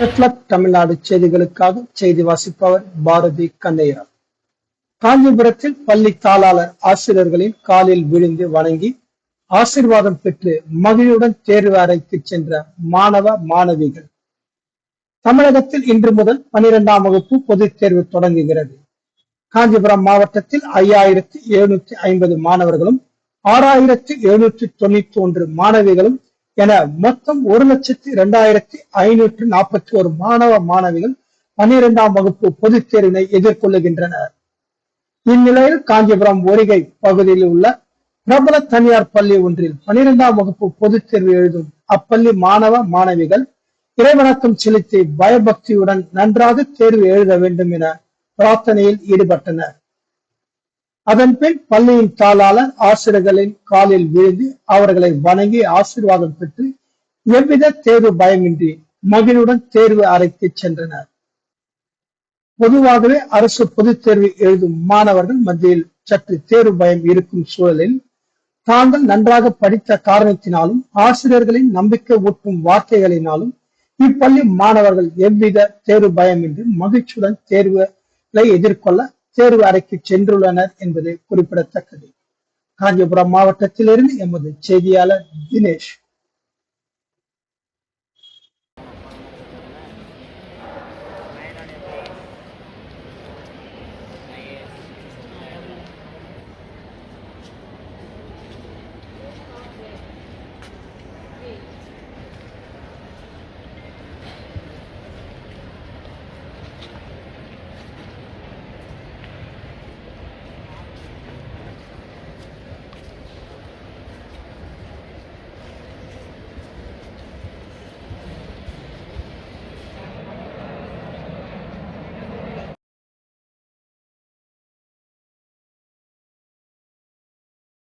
Network Tamil Nadu செய்திகளுக்காக செய்தி வாசிப்பவர் பாரதி கண்ணையா காஞ்சிபுரத்தில் பள்ளி தாளாளர் ஆசிரியர்களின் காலில் விழுந்து வணங்கி ஆசிர்வாதம் பெற்று மகிழ்வுடன் தேர்வு அறைக்கு சென்ற மாணவ மாணவிகள். தமிழகத்தில் இன்று முதல் பனிரெண்டாம் வகுப்பு பொதுத் தேர்வு தொடங்குகிறது. காஞ்சிபுரம் மாவட்டத்தில் ஐயாயிரத்தி எழுநூத்தி ஐம்பது மாணவர்களும் ஆறாயிரத்தி எழுநூற்றி தொண்ணூத்தி ஒன்று மாணவிகளும் என மொத்தம் ஒரு லட்சத்தி இரண்டாயிரத்தி ஐநூற்று நாற்பத்தி ஒரு மாணவ மாணவிகள் பன்னிரெண்டாம் வகுப்பு பொதுத் தேர்வினை எதிர்கொள்ளுகின்றனர். இந்நிலையில் காஞ்சிபுரம் ஒரிகை பகுதியில் உள்ள பிரபல தனியார் பள்ளி ஒன்றில் பனிரெண்டாம் வகுப்பு பொதுத் தேர்வு எழுதும் அப்பள்ளி மாணவ மாணவிகள் இறைவணக்கம் செலுத்தி பயபக்தியுடன் நன்றாக தேர்வு எழுத வேண்டும் என பிரார்த்தனையில் ஈடுபட்டனர். அதன் பின் பள்ளியின் தாளாளர் ஆசிரியர்களின் காலில் விழுந்து அவர்களை வணங்கி ஆசீர்வாதம் பெற்று எவ்வித தேர்வு பயமின்றி மகிழுடன் தேர்வு அறைக்கு சென்றனர். பொதுவாகவே அரசு பொதுத் தேர்வு எழுதும் மாணவர்கள் மத்தியில் சற்று தேர்வு பயம் இருக்கும் சூழலில் தாங்கள் நன்றாக படித்த காரணத்தினாலும் ஆசிரியர்களின் நம்பிக்கை ஊட்டும் வார்த்தைகளினாலும் இப்பள்ளி மாணவர்கள் எவ்வித தேர்வு பயமின்றி மகிழ்ச்சியுடன் தேர்வுகளை எதிர்கொள்ள தேர்வு அறைக்கு சென்றுள்ளனர் என்பது குறிப்பிடத்தக்கது. காஞ்சிபுரம் மாவட்டத்திலிருந்து எமது செய்தியாளர் தினேஷ்.